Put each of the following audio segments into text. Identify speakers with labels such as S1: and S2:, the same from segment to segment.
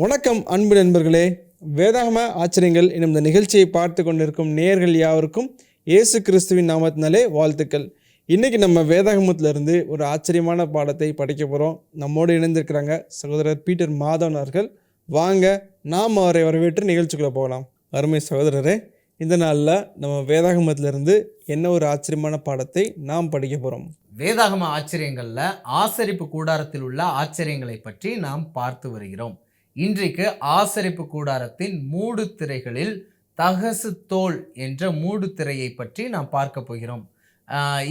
S1: வணக்கம் அன்பு நண்பர்களே. வேதாகம ஆச்சரியங்கள் எனும் இந்த நிகழ்ச்சியை பார்த்து கொண்டிருக்கும் நேயர்கள் யாவருக்கும் இயேசு கிறிஸ்துவின் நாமத்தினாலே வாழ்த்துக்கள். இன்றைக்கி நம்ம வேதாகமத்திலிருந்து ஒரு ஆச்சரியமான பாடத்தை படிக்க போகிறோம் நம்மோடு இணைந்திருக்கிறாங்க சகோதரர் பீட்டர் மாதவன் அவர்கள். வாங்க நாம் அவரை வரவேற்று நிகழ்ச்சிக்குள்ளே போகலாம். அருமை சகோதரரே இந்த நாளில் நம்ம வேதாகமத்திலிருந்து என்ன ஒரு ஆச்சரியமான பாடத்தை நாம் படிக்க போகிறோம்
S2: வேதாகம ஆச்சரியங்களில் ஆசரிப்பு கூடாரத்தில் உள்ள ஆச்சரியங்களை பற்றி நாம் பார்த்து வருகிறோம். இன்றைக்கு ஆசரிப்பு கூடாரத்தின் மூடு திரைகளில் தகசு தோல் என்ற மூடு திரையை பற்றி நாம் பார்க்க போகிறோம்.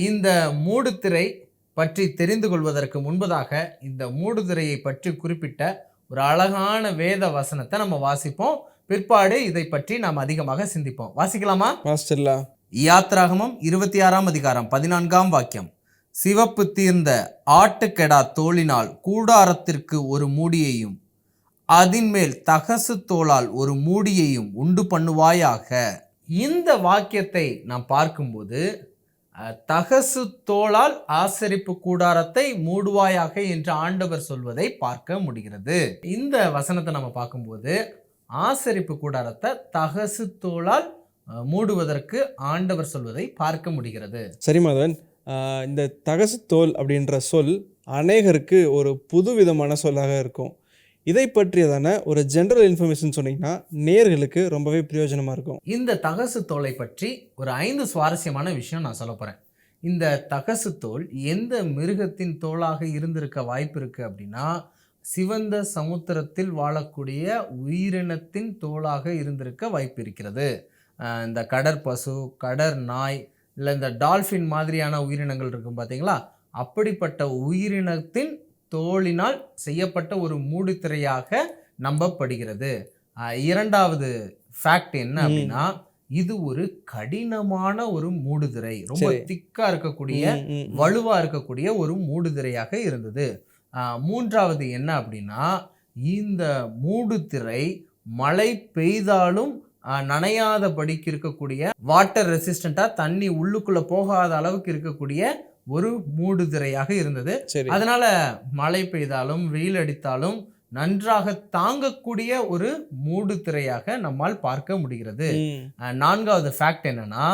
S2: இந்த மூடு திரை பற்றி தெரிந்து கொள்வதற்கு முன்பதாக இந்த மூடு திரையை பற்றி குறிப்பிட்ட ஒரு அழகான வேத வசனத்தை நம்ம வாசிப்போம். பிற்பாடு இதை பற்றி நாம் அதிகமாக சிந்திப்போம். வாசிக்கலாமா?
S1: மாஸ்டர்லா.
S2: யாத்ராகமம் இருபத்தி ஆறாம் அதிகாரம் பதினான்காம் வாக்கியம். சிவப்பு தீர்ந்த ஆட்டுக்கெடா தோளினால் கூடாரத்திற்கு ஒரு மூடியையும் அதின்மேல் தகசு தோளால் ஒரு மூடியையும் உண்டு பண்ணுவாயாக. இந்த வாக்கியத்தை நாம் பார்க்கும்போது தகசு தோளால் ஆசரிப்பு கூடாரத்தை மூடுவாயாக என்று ஆண்டவர் சொல்வதை பார்க்க முடிகிறது. இந்த வசனத்தை நம்ம பார்க்கும்போது ஆசரிப்பு கூடாரத்தை தகசு தோளால் மூடுவதற்கு ஆண்டவர் சொல்வதை பார்க்க முடிகிறது.
S1: சரி மாதவன் இந்த தகசு தோல் அப்படின்ற சொல் அநேகருக்கு ஒரு புதுவிதமான சொல்லாக இருக்கும். இதை பற்றியதான ஒரு ஜென்ரல் இன்ஃபர்மேஷன் சொன்னீங்கன்னா நேர்களுக்கு ரொம்பவே பிரயோஜனமாக இருக்கும்.
S2: இந்த தகசு தோலை பற்றி ஒரு ஐந்து சுவாரஸ்யமான விஷயம் நான் சொல்ல போகிறேன் இந்த தகசு தோல் எந்த மிருகத்தின் தோலாக இருந்திருக்க வாய்ப்பு இருக்குது அப்படின்னா சிவந்த சமுத்திரத்தில் வாழக்கூடிய உயிரினத்தின் தோலாக இருந்திருக்க வாய்ப்பு இருக்கிறது. இந்த கடற்பசு கடற் நாய் இல்லை இந்த டால்ஃபின் மாதிரியான உயிரினங்கள் இருக்கும் பார்த்தீங்களா அப்படிப்பட்ட உயிரினத்தின் தோலினால் செய்யப்பட்ட ஒரு மூடுதிரையாக நம்பப்படுகிறது இரண்டாவது ஃபேக்ட் என்ன அப்படின்னா இது ஒரு கடினமான ஒரு மூடுதிரை ரொம்ப. திக்கா இருக்கக்கூடிய. வலுவா இருக்கக்கூடிய ஒரு மூடுதிரையாக இருந்தது ஆஹ் மூன்றாவது என்ன அப்படின்னா இந்த மூடுதிரை மழை பெய்தாலும் ஆஹ் நனையாதபடிக்கு இருக்கக்கூடிய வாட்டர் ரெசிஸ்டண்டா தண்ணி உள்ளுக்குள்ள போகாத அளவுக்கு இருக்கக்கூடிய ஒரு மூடுதிரையாக இருந்தது.
S1: சரி.
S2: அதனால மழை பெய்தாலும் வெயில் அடித்தாலும் நன்றாக தாங்கக்கூடிய ஒரு மூடுதிரையாக நம்மால் பார்க்க முடிகிறது. நான்காவது ஃபேக்ட் என்னன்னா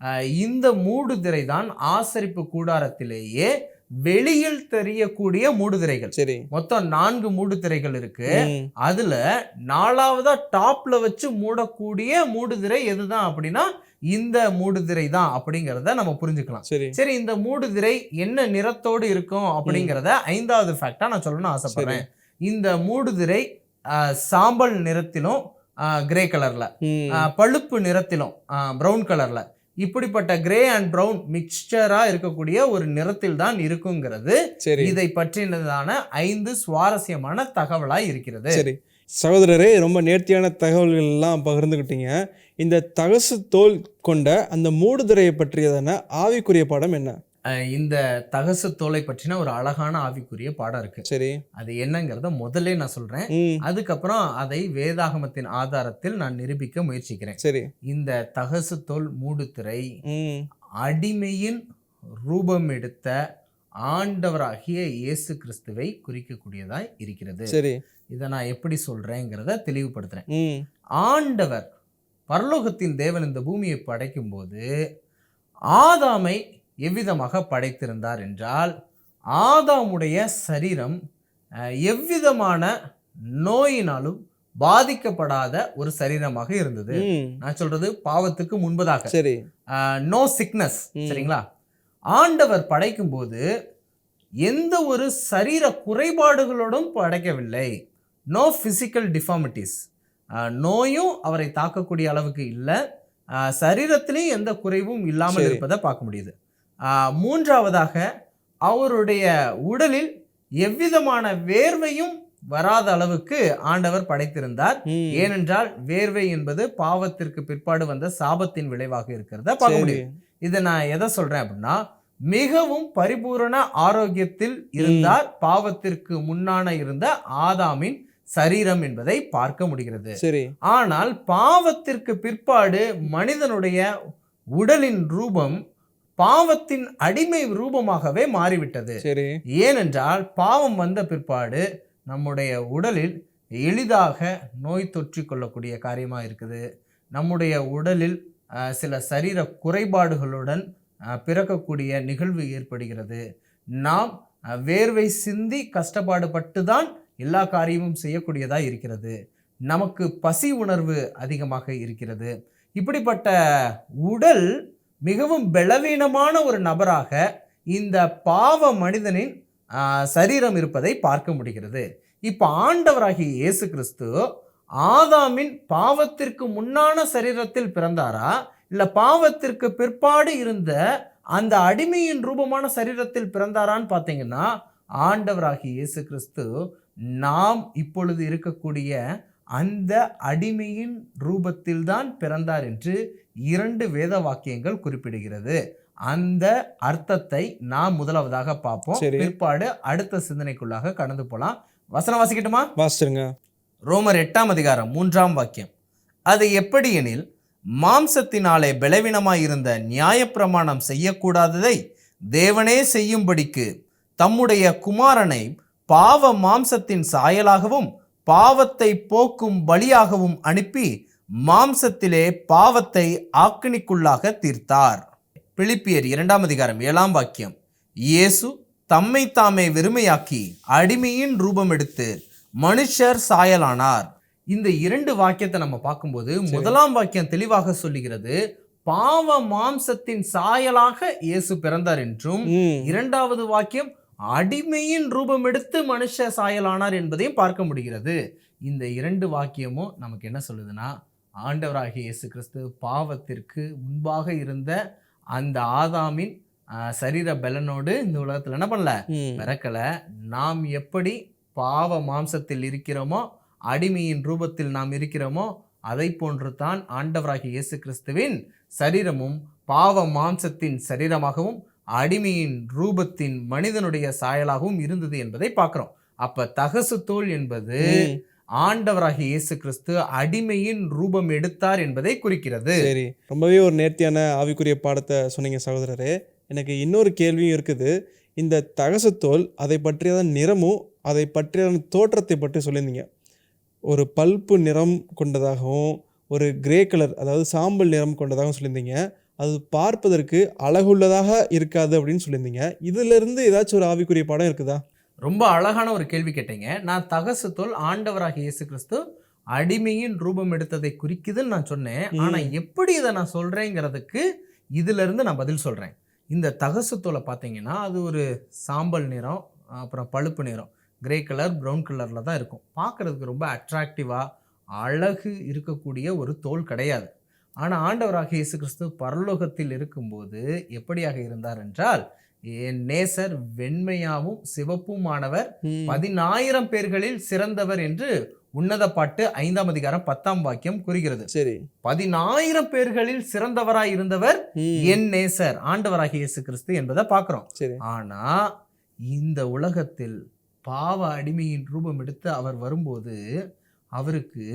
S2: அஹ் இந்த மூடுதிரை தான் ஆசரிப்பு கூடாரத்திலேயே வெளியில் தெரியக்கூடிய மூடுதிரைகள்.
S1: சரி.
S2: மொத்தம் நான்கு மூடுதிரைகள் இருக்கு. அதுல நாலாவதா டாப்ல வச்சு மூடக்கூடிய மூடுதிரை எதுதான் அப்படின்னா இந்த மூடுதிரை தான் அப்படிங்கிறத நம்ம புரிஞ்சுக்கலாம்.
S1: சரி.
S2: சரி இந்த மூடுதிரை என்ன நிறத்தோடு இருக்கும் அப்படிங்கிறத ஐந்தாவது ஃபேக்டா நான் சொல்லணும்னு ஆசைப்படுறேன். இந்த மூடுதிரை சாம்பல் நிறத்திலும் கிரே கலர்ல பழுப்பு நிறத்திலும் ப்ரௌன் கலர்ல இப்படிப்பட்ட கிரே அண்ட் ப்ரௌன் மிக்சரா இருக்கக்கூடிய ஒரு நிறத்தில் தான் இருக்குங்கிறது.
S1: சரி.
S2: இதை பற்றினதான ஐந்து சுவாரஸ்யமான தகவலாய் இருக்கிறது.
S1: சரி. சகோதரரே ரொம்ப நேர்த்தியான தகவல்கள் எல்லாம் பகிர்ந்துக்கிட்டீங்க இந்த தகசு தோல் கொண்ட அந்த மூடுதிரையை பற்றியதான ஆவிக்குரிய பாடம் என்ன?
S2: இந்த தகசு தோலை பற்றின ஒரு அழகான ஆவிக்குரிய பாடம் இருக்கு.
S1: சரி.
S2: அது என்னங்கிறத முதல்ல நான் சொல்றேன். அதுக்கப்புறம் அதை வேதாகமத்தின் ஆதாரத்தில் நான் நிரூபிக்க முயற்சிக்கிறேன்.
S1: சரி.
S2: இந்த தகசு தோல் மூடுதிரை
S1: ம்.
S2: அடிமையின் ரூபம் எடுத்த ஆண்டவராகிய இயேசு கிறிஸ்துவை குறிக்கக்கூடியதாய் இருக்கிறது.
S1: சரி.
S2: இதை நான் எப்படி சொல்றேங்கிறத தெளிவுபடுத்துறேன். ஆண்டவர் பரலோகத்தின் தேவன் இந்த பூமியை படைக்கும்போது ஆதாமை எவ்விதமாக படைத்திருந்தார் என்றால் ஆதாமுடைய சரீரம் எவ்விதமான நோயினாலும் பாதிக்கப்படாத ஒரு சரீரமாக இருந்தது. நான் சொல்றது பாவத்துக்கு முன்பதாக.
S1: சரி.
S2: No sickness. சரிங்களா? ஆண்டவர் படைக்கும்போது எந்த ஒரு சரீர குறைபாடுகளோடும் படைக்கவில்லை. நோ பிசிக்கல் டிஃபார்மிட்டிஸ் நோயும் அவரை தாக்கக்கூடிய அளவுக்கு இல்லை. சரீரத்திலையும் எந்த குறைவும் இல்லாமல். இருப்பதை பார்க்க முடியுது. மூன்றாவதாக அவருடைய உடலில் எவ்விதமான வேர்வையும் வராத அளவுக்கு ஆண்டவர் படைத்திருந்தார். ஏனென்றால் வேர்வை என்பது பாவத்திற்கு பிற்பாடு வந்த சாபத்தின் விளைவாக இருக்கிறத பார்க்க முடியும். இதை நான் எதை சொல்றேன் அப்படின்னா மிகவும் பரிபூரண ஆரோக்கியத்தில் இருந்தார். பாவத்திற்கு முன்னான இருந்த ஆதாமின் சரீரம் என்பதை பார்க்க முடிகிறது. ஆனால் பாவத்திற்கு பிற்பாடு மனிதனுடைய உடலின் ரூபம் பாவத்தின் அடிமை ரூபமாகவே மாறிவிட்டது.
S1: சரி.
S2: ஏனென்றால் பாவம் வந்த பிற்பாடு நம்முடைய உடலில் எளிதாக நோய் தொற்றிக் கொள்ளக்கூடிய காரியமாக இருக்குது. நம்முடைய உடலில் சில சரீர குறைபாடுகளுடன் பிறக்கக்கூடிய நிகழ்வு ஏற்படுகிறது. நாம் வேர்வை சிந்தி கஷ்டப்பாடுபட்டு தான் எல்லா காரியமும் செய்யக்கூடியதாக இருக்கிறது. நமக்கு பசி உணர்வு அதிகமாக இருக்கிறது. இப்படிப்பட்ட உடல் மிகவும் பலவீனமான ஒரு நபராக இந்த பாவ மனிதனின் சரீரம் இருப்பதை பார்க்க முடிகிறது. இப்போ ஆண்டவராகிய இயேசு கிறிஸ்து ஆதாமின் பாவத்திற்கு முன்னான சரீரத்தில் பிறந்தாரா? இல்லை பாவத்திற்கு பிற்பாடு இருந்த அந்த அடிமையின் ரூபமான சரீரத்தில் பிறந்தாரான்னு பார்த்தீங்கன்னா ஆண்டவராகிய இயேசு கிறிஸ்து நாம் இப்பொழுது இருக்கக்கூடிய அந்த அடிமையின் ரூபத்தில்தான் பிறந்தார் என்று இரண்டு வேத வாக்கியங்கள் குறிப்பிடுகிறது. அந்த அர்த்தத்தை நாம் முதலாவதாக பார்ப்போம். பிற்பாடு அடுத்த சிந்தனைக்குள்ளாக கடந்து போலாம். வசனம் வாசிக்கட்டுமா?
S1: வாசிச்சிருங்க.
S2: ரோமர் எட்டாம் அதிகாரம் மூன்றாம் வாக்கியம். அது எப்படி எனில் மாம்சத்தினாலே பலவீனமாயிருந்த நியாயப்பிரமாணம் செய்யக்கூடாததை தேவனே செய்யும்படிக்கு தம்முடைய குமாரனை பாவ மாம்சத்தின் சாயலாகவும் பாவத்தை போக்கும் பலியாகவும் அனுப்பி மாம்சத்திலே பாவத்தை ஆக்கினிக்குள்ளாக தீர்த்தார். பிலிப்பியர் இரண்டாம் அதிகாரம் ஏழாம் வாக்கியம். இயேசு தம்மை தாமே வெறுமையாக்கி அடிமையின் ரூபம் எடுத்து மனுஷர் சாயலானார். இந்த இரண்டு வாக்கியத்தை நம்ம பார்க்கும்போது முதலாம் வாக்கியம் தெளிவாக சொல்லுகிறது பாவ மாம்சத்தின் சாயலாக இயேசு பிறந்தார் என்றும் இரண்டாவது வாக்கியம் அடிமையின் ரூபம் எடுத்து மனுஷ சாயலானார் என்பதையும் பார்க்க முடிகிறது. இந்த இரண்டு வாக்கியமும் நமக்கு என்ன சொல்லுதுன்னா ஆண்டவராகிய இயேசு கிறிஸ்து பாவத்திற்கு முன்பாக இருந்த அந்த ஆதாமின் சரீர பலனோடு இந்த உலகத்தில் என்ன பண்ணல? பிறக்கல. நாம் எப்படி பாவ மாம்சத்தில் இருக்கிறோமோ அடிமையின் ரூபத்தில் நாம் இருக்கிறோமோ அதை போன்று தான் ஆண்டவராகிய இயேசு கிறிஸ்துவின் சரீரமும் பாவ மாம்சத்தின் சரீரமாகவும் அடிமையின் ரூபத்தின் மனிதனுடைய சாயலாகவும் இருந்தது என்பதை பார்க்கிறோம். அப்ப தகசு தோல் என்பது. ஆண்டவராகிய இயேசு கிறிஸ்து அடிமையின் ரூபம் எடுத்தார் என்பதை குறிக்கிறது.
S1: சரி ரொம்பவே ஒரு நேர்த்தியான ஆவிக்குரிய பாடத்தை சொன்னீங்க சகோதரரே. எனக்கு இன்னொரு கேள்வியும் இருக்குது. இந்த தகசத்தோல் அதை பற்றியதான் நிறமும் அதை பற்றியதான தோற்றத்தை பற்றி சொல்லியிருந்தீங்க. ஒரு பல்ப்பு நிறம் கொண்டதாகவும் ஒரு கிரே கலர் அதாவது சாம்பல் நிறம் கொண்டதாகவும் சொல்லியிருந்தீங்க. அது பார்ப்பதற்கு அழகுள்ளதாக இருக்காது அப்படின்னு சொல்லியிருந்தீங்க. இதிலிருந்து ஏதாச்சும் ஒரு ஆவிக்குரிய பாடம் இருக்குதா?
S2: ரொம்ப அழகான ஒரு கேள்வி கேட்டீங்க. நான் தகசு தோல் ஆண்டவராகிய இயேசு கிறிஸ்து அடிமையின் ரூபம் எடுத்ததை குறிக்குதுன்னு நான் சொன்னேன்.
S1: ம்.
S2: ஆனா எப்படி இதை நான் சொல்றேங்கிறதுக்கு இதுல இருந்து நான் பதில் சொல்றேன். இந்த தகசு தோலை பார்த்தீங்கன்னா அது ஒரு சாம்பல் நிறம் அப்புறம் பழுப்பு நிறம். கிரே கலர் ப்ரௌன் கலரில் தான் இருக்கும். பார்க்கறதுக்கு ரொம்ப அட்ராக்டிவாக அழகு இருக்கக்கூடிய ஒரு தோல் கிடையாது. ஆனால் ஆண்டவராகிய இயேசு கிறிஸ்து பரலோகத்தில் இருக்கும்போது எப்படியாக இருந்தார் என்றால் என் நேசர் வெண்மையாவும் சிவப்புமானவர். பதினாயிரம் பேர்களில் சிறந்தவர் என்று உன்னத பாட்டு ஐந்தாம் அதிகாரம் பத்தாம் வாக்கியம் கூறுகிறது.
S1: சரி.
S2: பதினாயிரம் பேர்களில் சிறந்தவராய் இருந்தவர். என் நேசர் ஆண்டவராகிய இயேசு கிறிஸ்து என்பதை பார்க்கிறோம்.
S1: சரி.
S2: ஆனா இந்த உலகத்தில் பாவ அடிமையின் ரூபம் எடுத்து அவர் வரும்போது அவருக்கு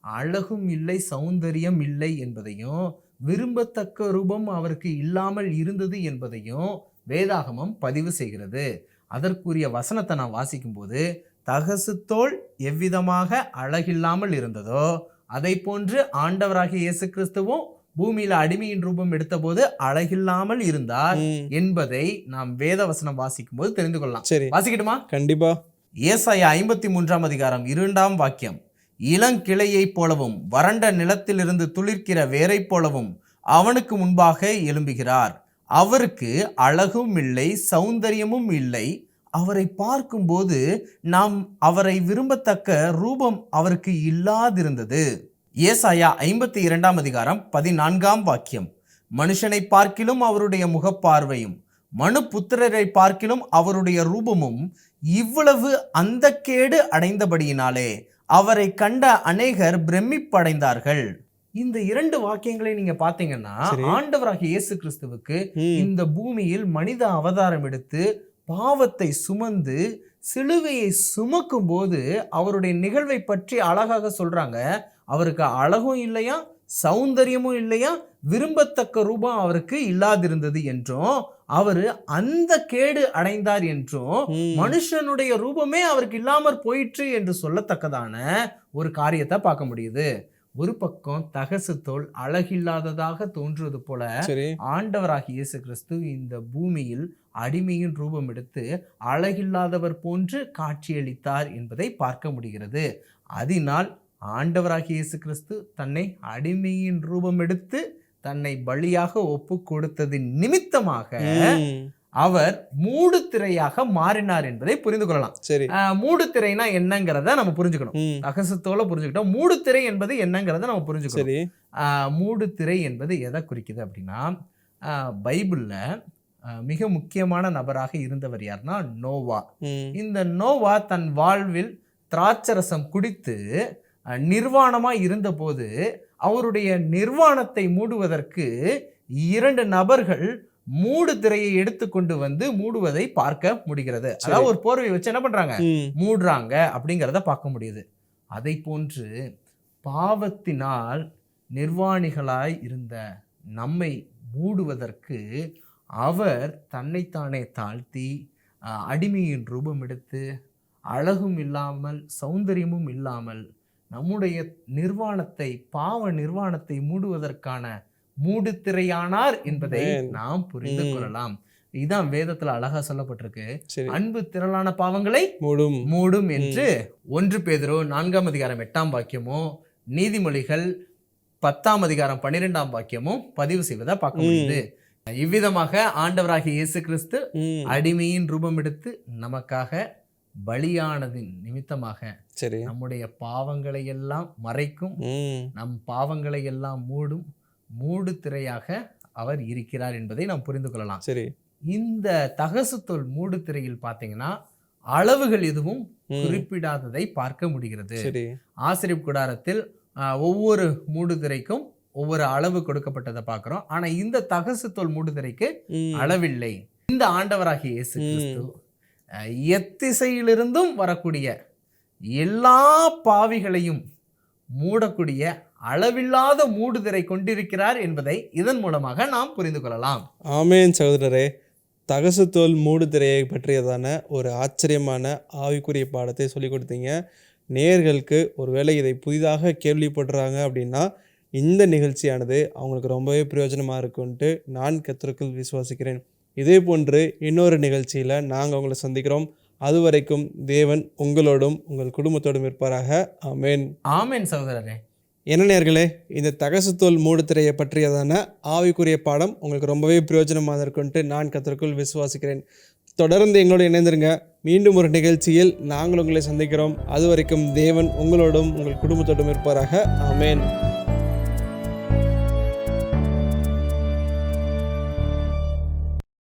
S2: அழகும் இல்லை சௌந்தரியம் இல்லை என்பதையும் விரும்பத்தக்க ரூபம் அவருக்கு இல்லாமல் இருந்தது என்பதையும் வேதாகமம் பதிவு செய்கிறது. அதற்குரிய வசனத்தை நான் வாசிக்கும்போது தகசு தோல் எவ்விதமாக அழகில்லாமல் இருந்ததோ அதை போன்று ஆண்டவராகிய இயேசு கிறிஸ்துவும் பூமியில அடிமையின் ரூபம் எடுத்தபோது அழகில்லாமல் இருந்தார். என்பதை நாம் வேத வசனம் வாசிக்கும் போது தெரிந்து கொள்ளலாம்.
S1: சரி.
S2: வாசிக்கட்டுமா?
S1: கண்டிப்பா.
S2: ஏசாயா ஐம்பத்தி மூன்றாம் அதிகாரம் இரண்டாம் வாக்கியம். இளங்கிளையைப் போலவும் வறண்ட நிலத்திலிருந்து துளிர்க்கிற வேரைப் போலவும் அவனுக்கு முன்பாக எழும்புகிறார். அவருக்கு அழகும் இல்லை சௌந்தரியமும் இல்லை. அவரை பார்க்கும்போது நாம் அவரை விரும்பத்தக்க ரூபம் அவருக்கு இல்லாதிருந்தது. ஏசாயா ஐம்பத்தி இரண்டாம் அதிகாரம் பதினான்காம் வாக்கியம். மனுஷனை பார்க்கிலும் அவருடைய முகப்பார்வையும் மனு புத்திரரை பார்க்கிலும் அவருடைய ரூபமும் இவ்வளவு அந்த கேடு அடைந்தபடியினாலே அவரை கண்ட அநேகர் பிரமிப்படைந்தார்கள். இந்த இரண்டு வாக்கியங்களை நீங்க பாத்தீங்கன்னா
S1: சரி.
S2: ஆண்டவராகிய இயேசு கிறிஸ்துவுக்கு. இந்த பூமியில் மனித அவதாரம் எடுத்து பாவத்தை சுமந்து சிலுவையை சுமக்கும் போது அவருடைய நிகழ்வை பற்றி அழகாக சொல்றாங்க அவருக்கு அழகும் இல்லையா சௌந்தரியமும் இல்லையா விரும்பத்தக்க ரூபம் அவருக்கு இல்லாதிருந்தது என்றும் அவரு அந்த கேடு அடைந்தார் என்றும். மனுஷனுடைய ரூபமே அவருக்கு இல்லாமற் போயிற்று என்று சொல்லத்தக்கதான ஒரு காரியத்தை பார்க்க முடியுது ஒரு பக்கம் தகசு தோல் அழகில்லாததாக தோன்றுவது போல
S1: சரி.
S2: ஆண்டவராகிய இயேசு கிறிஸ்து இந்த பூமியில் அடிமையின் ரூபம் எடுத்து அழகில்லாதவர் போன்று காட்சியளித்தார் என்பதை பார்க்க முடிகிறது. அதனால் ஆண்டவராகிய இயேசு கிறிஸ்து தன்னை அடிமையின் ரூபம் எடுத்து தன்னை பலியாக ஒப்பு கொடுத்ததின் நிமித்தமாக அவர் மூடுதிரையாக மாறினார் என்பதை புரிந்து கொள்ளலாம்.
S1: சரி.
S2: ஆஹ் மூடுதிரைனா என்னங்கிறத நம்ம புரிஞ்சுக்கணும்.
S1: ம்.
S2: அகசத்தோல புரிஞ்சுக்கிட்டோம். மூடுதிரை என்பது என்னங்கிறத நம்ம புரிஞ்சுக்கணும்.
S1: சரி.
S2: ஆஹ் மூடுதிரை என்பது எதை குறிக்குது அப்படின்னா பைபிள்ல மிக முக்கியமான நபராக இருந்தவர் யாருன்னா நோவா. இந்த நோவா தன் வாழ்வில் திராட்சரசம் குடித்து நிர்வாணமா இருந்தபோது அவருடைய நிர்வாணத்தை மூடுவதற்கு இரண்டு நபர்கள் மூடு திரையை எடுத்துக்கொண்டு வந்து மூடுவதை பார்க்க முடிகிறது. அதாவது ஒரு போர்வை வச்சு என்ன பண்றாங்க. மூடுறாங்க அப்படிங்கிறத பார்க்க முடியுது. அதை போன்று பாவத்தினால் நிர்வாணிகளாய் இருந்த நம்மை மூடுவதற்கு அவர் தன்னைத்தானே தாழ்த்தி அடிமையின் ரூபம் எடுத்து அழகும் இல்லாமல் சௌந்தரியமும் இல்லாமல் நம்முடைய நிர்வாணத்தை பாவ நிர்வாணத்தை மூடுவதற்கான மூடுதிரையானார் என்பதை. நாம் புரிந்து. கொள்ளலாம். இதான் வேதத்துல அழகா சொல்லப்பட்டிருக்கு. அன்பு திரளான பாவங்களை
S1: மூடும்.
S2: மூடும் என்று ஒன்று பேதுரு நான்காம் அதிகாரம் எட்டாம் வாக்கியமும் நீதிமொழிகள் பத்தாம் அதிகாரம் பன்னிரெண்டாம் வாக்கியமும் பதிவு செய்வதை பார்க்க முடியுது. இவ்விதமாக ஆண்டவராகிய இயேசு கிறிஸ்து. அடிமையின் ரூபம் எடுத்து நமக்காக பலியானதின் நிமித்தமாக
S1: சரி.
S2: நம்முடைய பாவங்களை எல்லாம் மறைக்கும். நம் பாவங்களை எல்லாம் மூடும். மூடு திரையாக அவர் இருக்கிறார் என்பதை நாம் புரிந்து கொள்ளலாம்
S1: சரி
S2: இந்த தகசுத்தோல் மூடு திரையில் பார்த்தீங்கன்னா அளவுகள் எதுவும். குறிப்பிடாததை பார்க்க முடிகிறது
S1: சரி
S2: ஆசிரியப் கூடாரத்தில் ஒவ்வொரு மூடுதிரைக்கும் ஒவ்வொரு அளவு கொடுக்கப்பட்டதை பார்க்கிறோம் ஆனா இந்த தகசுத்தோல் மூடுதிரைக்கு
S1: ம்.
S2: அளவில்லை இந்த ஆண்டவராகிய இயேசு. கிறிஸ்து எத்திசையிலிருந்தும் வரக்கூடிய எல்லா பாவிகளையும் மூடக்கூடிய அளவில்லாத மூடுதிரை கொண்டிருக்கிறார் என்பதை இதன் மூலமாக நாம் புரிந்து கொள்ளலாம்.
S1: ஆமேன் சகோதரரே. தகசுத்தோல் மூடுதிரையை பற்றியதான ஒரு ஆச்சரியமான ஆவிக்குரிய பாடத்தை சொல்லிக் கொடுத்தீங்க. நேயர்களுக்கு ஒருவேளை இதை புதிதாக கேள்விப்படுறாங்க அப்படின்னா இந்த நிகழ்ச்சியானது அவங்களுக்கு ரொம்பவே பிரயோஜனமாக இருக்கும்ன்ட்டு நான் கத்திற்குள் விசுவாசிக்கிறேன். இதே போன்று இன்னொரு நிகழ்ச்சியில் நாங்கள் உங்களை சந்திக்கிறோம். அதுவரைக்கும் தேவன் உங்களோடும் உங்கள் குடும்பத்தோடும் இருப்பாராக. ஆமேன்.
S2: ஆமென் சகோதரரே.
S1: என்ன நேர்களே இந்த தகசுத்தோல் மூடுதிரையை பற்றியதான ஆவிக்குரிய பாடம் உங்களுக்கு ரொம்பவே பிரயோஜனமாக இருக்குன்ட்டு நான் கத்திற்குள் விசுவாசிக்கிறேன். தொடர்ந்து எங்களோடு இணைந்திருங்க. மீண்டும் ஒரு நிகழ்ச்சியில் நாங்கள் உங்களை சந்திக்கிறோம். அது வரைக்கும் தேவன் உங்களோடும் உங்கள் குடும்பத்தோடும் இருப்பாராக. ஆமேன்.